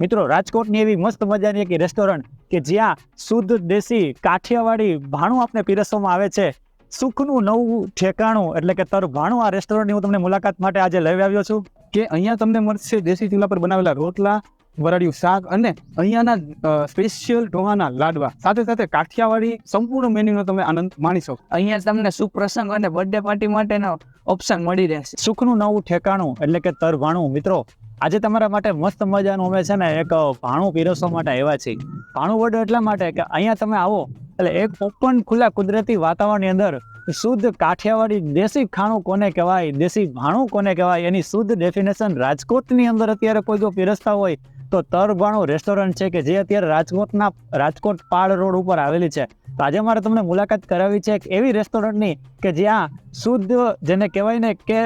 મિત્રો રાજકોટની એવી મસ્ત મજાની એક રેસ્ટોરન્ટ કે જ્યાં શુદ્ધ દેશી કાઠિયાવાડી ભાણું આપને પીરસવામાં આવે છે. સુખનું નવું ઠેકાણું એટલે કે તર ભાણું આ રેસ્ટોરન્ટની હું તમને મુલાકાત માટે આજે લઈ આવ્યો છું. કે અહીંયા તમને મળશે દેશી ચૂલા પર બનાવેલા રોટલા વરાળ્યું શાક અને અહીંયાના સ્પેશિયલ ઢોહાના લાડવા. સાથે સાથે કાઠિયાવાડી સંપૂર્ણ મેન્યુનો તમે આનંદ માણી શકો. અહીંયા તમને સુપ્રસંગ અને બર્થડે પાર્ટી માટેનો ઓપ્શન મળી રહેશે. સુખનું નવું ઠેકાણું એટલે કે તર ભાણું. મિત્રો આજે તમારા માટે મસ્ત મજાનું અમે છે ને એક ભાણું પીરસવા માટે આવ્યા છીએ. ભાણું વર્ડ એટલા માટે કે અહીંયા તમે આવો. એટલે એક ઓપન ખુલ્લા કુદરતી વાતાવરણની અંદર શુદ્ધ કાઠિયાવાડી દેશી ખાણું કોને કહેવાય, દેશી ભાણું કોને કહેવાય, એની શુદ્ધ ડેફિનેશન રાજકોટની અંદર અત્યારે કોઈ જો પીરસતા હોય, તો તર ભાણું રેસ્ટોરન્ટ છે કે જે અત્યારે રાજકોટના, રાજકોટ પાળ રોડ ઉપર આવેલી છે. તો આજે મારે તમને મુલાકાત કરાવી છે એક એવી રેસ્ટોરન્ટની કે જ્યાં શુદ્ધ જેને કહેવાય ને કે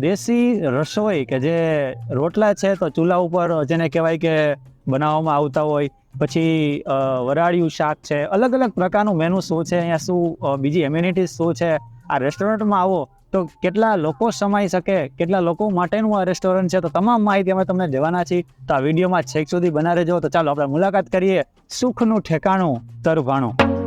દેશી રસોઈ કે જે રોટલા છે તો ચૂલા ઉપર જેને કહેવાય કે બનાવવામાં આવતા હોય, પછી વરાળિયું શાક છે, અલગ અલગ પ્રકારનું મેનુ શું છે, અહીંયા શું બીજી એમ્યુનિટીઝ શું છે, આ રેસ્ટોરન્ટમાં આવો તો કેટલા લોકો સમાઈ શકે, કેટલા લોકો માટેનું આ રેસ્ટોરન્ટ છે, તો તમામ માહિતી અમે તમને દેવાના છીએ. તો આ વિડીયોમાં છેક સુધી બના રહેજો. તો ચાલો આપણે મુલાકાત કરીએ સુખનું ઠેકાણું તરભાણું.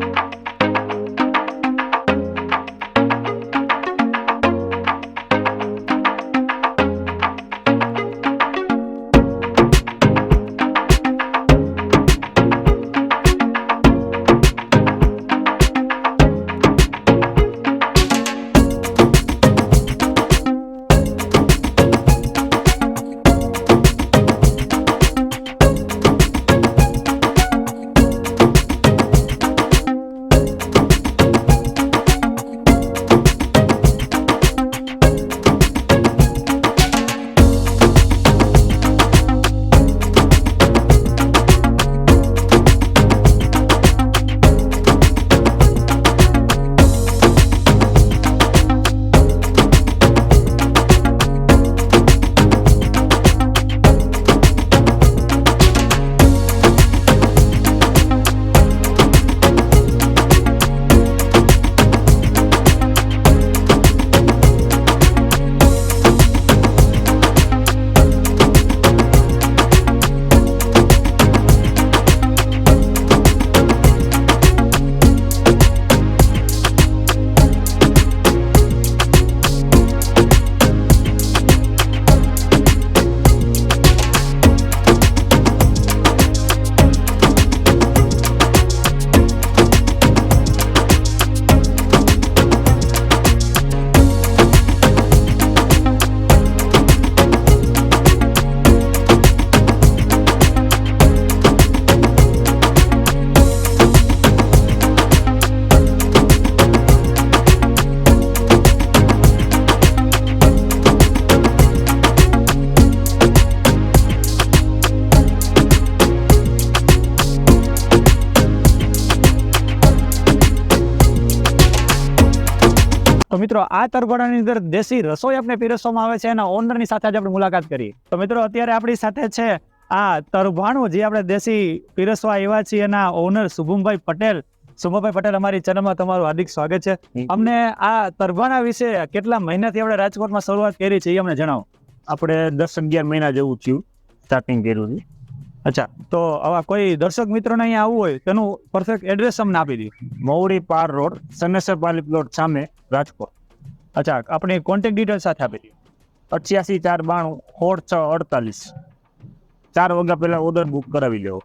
તો મિત્રો આ તરભાડાની અંદર દેશી રસોઈ આપણે પીરસવામાં આવે છે. એના ઓનરની સાથે આજે આપણે મુલાકાત કરી. તો મિત્રો અત્યારે આપણી સાથે છે આ તરભાણું જે આપણે દેશી પીરસવા આવ્યા છીએ એના ઓનર શુભમભાઈ પટેલ. શુભમભાઈ પટેલ અમારી ચેનલમાં તમારું હાર્દિક સ્વાગત છે. અમને આ તરભાણા વિશે કેટલા મહિનાથી આપણે રાજકોટમાં શરૂઆત કરી છે એ અમને જણાવો. આપણે દસ અગિયાર મહિના જેવું થયું સ્ટાર્ટિંગ કર્યું છે. અચ્છા, તો આવા કોઈ દર્શક મિત્રોને અહીંયા આવવું હોય, તેનું પરફેક્ટ એડ્રેસ અમને આપી દઉં મૌરી પાર રોડ સનેસર પાલી પ્લોટ સામે રાજકોટ. અચ્છા, આપણી કોન્ટેક્ટ ડિટેલ સાથે આપી દઉં અઠ્યાસી ચાર બાણું સોળ છ અડતાલીસ. ચાર વાગ્યા પહેલાં ઓર્ડર બુક કરાવી લેવો.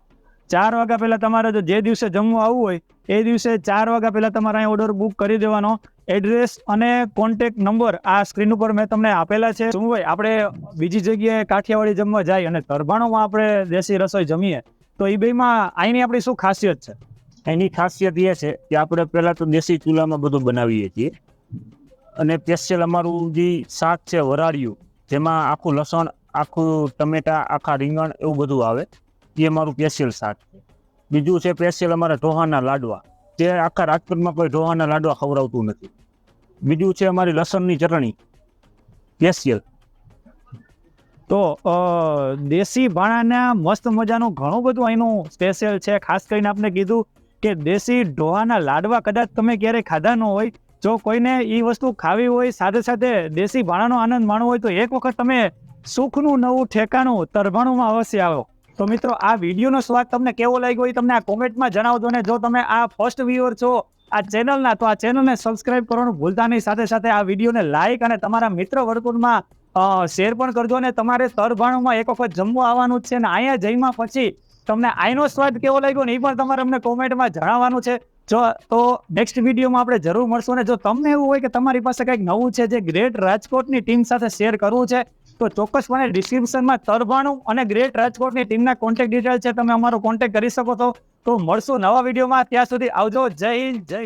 ચાર વાગ્યા પહેલાં તમારે જો જે દિવસે જમવા આવવું હોય, એ દિવસે ચાર વાગ્યા પહેલાં તમારે અહીં ઓર્ડર બુક કરી દેવાનો. એડ્રેસ અને કોન્ટેક નંબર આ સ્ક્રીન ઉપર મેં તમને આપેલા છે. શું હોય, આપણે બીજી જગ્યાએ કાઠિયાવાડી જમવા જાય અને તરભાણોમાં આપણે દેશી રસોઈ જમીએ, તો એ બેમાં અહીંની આપણી શું ખાસિયત છે? એની ખાસિયત એ છે કે આપણે પહેલાં તો દેશી ચૂલામાં બધું બનાવીએ છીએ. અને સ્પેશિયલ અમારું જે શાક છે વરાળિયું, જેમાં આખું લસણ, આખું ટમેટા, આખા રીંગણ એવું બધું આવે. એ અમારું પેશિયલ શાક છે. બીજું છે પેશિયલ અમારા ઢોહાના લાડવા. જે આખા રાજકોટમાં કોઈ ઢોહાના લાડવા ખવડાવતું નથી. બીજું છે અમારી લસણની ચટણી. પેશિયલ તો દેશી ભાણાના મસ્ત મજાનું ઘણું બધું અહીંનું સ્પેશિયલ છે. ખાસ કરીને આપણે કીધું કે દેશી ઢોહાના લાડવા કદાચ તમે ક્યારેય ખાધા ન હોય. જો કોઈને એ વસ્તુ ખાવી હોય, સાથે સાથે દેશી ભાણાનો આનંદ માણવો હોય, તો એક વખત તમે સુખનું નવું ઠેકાણું તરભાણુંમાં અવશ્ય આવો. તો મિત્રો, આ વિડીયોનો સ્વાદ તમને કેવો લાગ્યો એ તમને આ કોમેન્ટમાં જણાવજો ને જો તમે આ ફર્સ્ટ વ્યુઅર છો આ ચેનલના, તો આ ચેનલને સબસ્ક્રાઇબ કરવાનું ભૂલતા નહીં. સાથે સાથે આ વિડીયોને લાઇક અને તમારા મિત્ર વર્તુળમાં શેર પણ કરજો ને તમારે સરભાણુંમાં એક વખત જમવા આવવાનું જ છે ને અહીંયા જઈમાં પછી તમને આઈનો સ્વાદ કેવો લાગ્યો ને એ પણ તમારે અમને કોમેન્ટમાં જણાવવાનું છે. જો, તો નેક્સ્ટ વિડીયોમાં આપણે જરૂર મળશું અને જો તમને એવું હોય કે તમારી પાસે કંઈક નવું છે જે ગ્રેટ રાજકોટની ટીમ સાથે શેર કરવું છે તો ચોક્કસપણે ડિસ્ક્રિપ્શનમાં તરભાણું અને ગ્રેટ રાજકોટની ટીમના કોન્ટેક્ટ ડિટેલ છે, તમે અમારો કોન્ટેક્ટ કરી શકો છો. તો મળશું નવા વિડીયોમાં ત્યાં સુધી આવજો. જય હિન્દ, જય